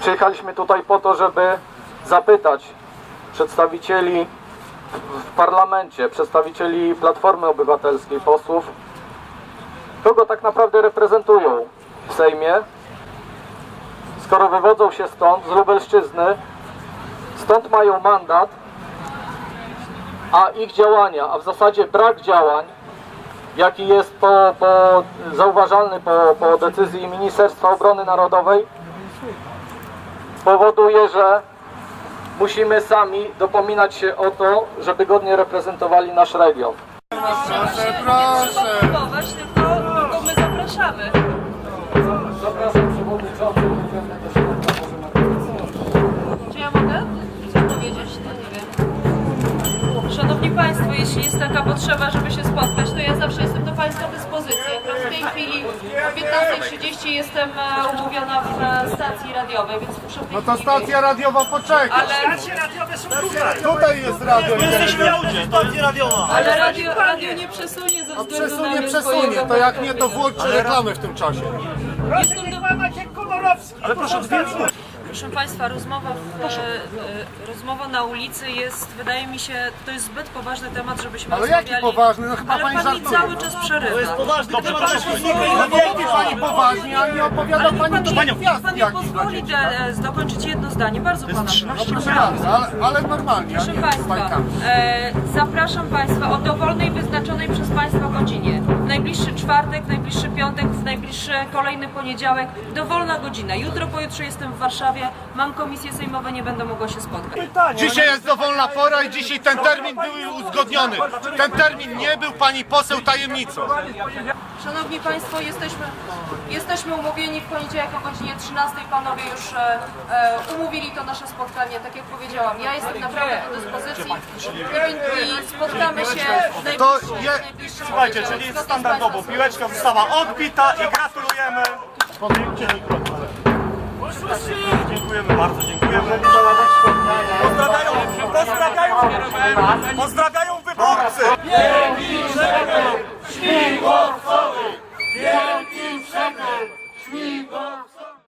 Przyjechaliśmy tutaj po to, żeby zapytać przedstawicieli w parlamencie, przedstawicieli Platformy Obywatelskiej, posłów, kogo tak naprawdę reprezentują w Sejmie, skoro wywodzą się stąd, z Lubelszczyzny, stąd mają mandat, a ich działania, a w zasadzie brak działań, jaki jest po, po, zauważalny po, po decyzji Ministerstwa Obrony Narodowej, powoduje, że musimy sami dopominać się o to, żeby godnie reprezentowali nasz region. Proszę, proszę. Próbować, tylko, tylko my zapraszamy. Zapraszam przewodniczący. Szanowni Państwo, jeśli jest taka potrzeba, żeby się spotkać, to ja zawsze jestem do Państwa dyspozycji. Akurat w tej chwili o 15.30 jestem e, umówiona w stacji radiowej, więc muszę No to stacja radiowa poczeka. Ale, Tutaj jest radio. Jesteśmy na udzie, stacja radiowa. ale radio, radio nie przesunie ze A względu na przesunie, mnie przesunie. To jak nie, to włączy reklamę w tym czasie. Jestem do... Ale proszę dwie minuty. Proszę Państwa, rozmowa, w, e, e, rozmowa na ulicy jest, wydaje mi się, to jest zbyt poważny temat, żebyśmy Ale jaki rozmawiali. poważny? No chyba Ale pani Pani żartuje. cały czas przerywa. To jest poważny No mówi pani poważnie, a nie opowiada Ale niech pani pan, do niech pan mi pozwoli de, e, dokończyć jedno zdanie. Bardzo Pana proszę. Proszę bardzo, ale, ale normalnie, a Proszę nie Państwa, bajkami. e, zapraszam Państwa o dowolnej wyznaczonej przez Państwa godzinie. W najbliższy czwartek, w najbliższy piątek, najbliższy kolejny poniedziałek. Dowolna godzina. Jutro, pojutrze jestem w Warszawie. Mam komisje sejmowe, nie będę mogła się spotkać. Dzisiaj jest dowolna pora i dzisiaj ten termin był uzgodniony. Ten termin nie był pani poseł tajemnicą. Szanowni Państwo, jesteśmy, jesteśmy umówieni w poniedziałek o godzinie 13. Panowie już e, e, umówili to nasze spotkanie. Tak jak powiedziałam, ja jestem naprawdę do dyspozycji i, i spotkamy się w najbliższym, je- w najbliższym Słuchajcie, poniedziałek. czyli Zgodnie z standardowo piłeczka została odbita i gratulujemy. Dziękujemy bardzo, dziękujemy. Pozdrawiają, pozdrawiają, pozdrawiają wyborcy. Wielkim